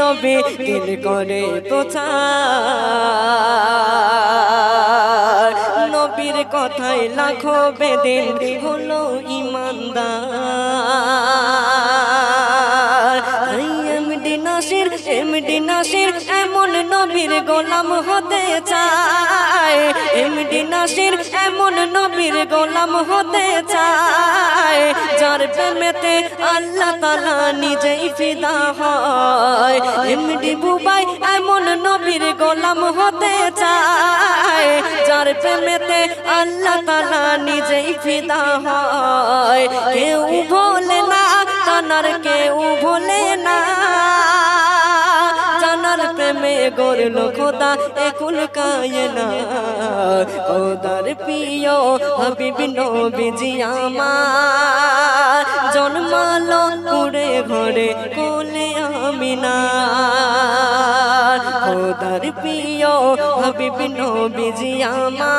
নবী দিল করে প্রচার। নবীর কথায় লাখো বেদিন হলো ইমানদার। এমডি নাসির এমডি নাসির, এমন নবীর গোলাম হতে চায়। এমডি নাসির, এমন নবীর গোলাম হতে চায়। যার প্রেমেতে আল্লাহ তালা নিজেই ফিদা হয়। এমডি বুবাই এমন নবীর গোলাম হতে চায়, যার প্রেমেতে আল্লাহ তালা নিজেই ফিদা হয়। কেউ ভোলে না, তানার কেউ ভোলে প্রেমে গরল খোদা একুল কায়ে না খোদার প্রিয় হাবিব নবীজি আমার। জন্মালো কুড়ে ঘরে কোলে আমিনা খোদার প্রিয় হাবিব নবীজি আমার।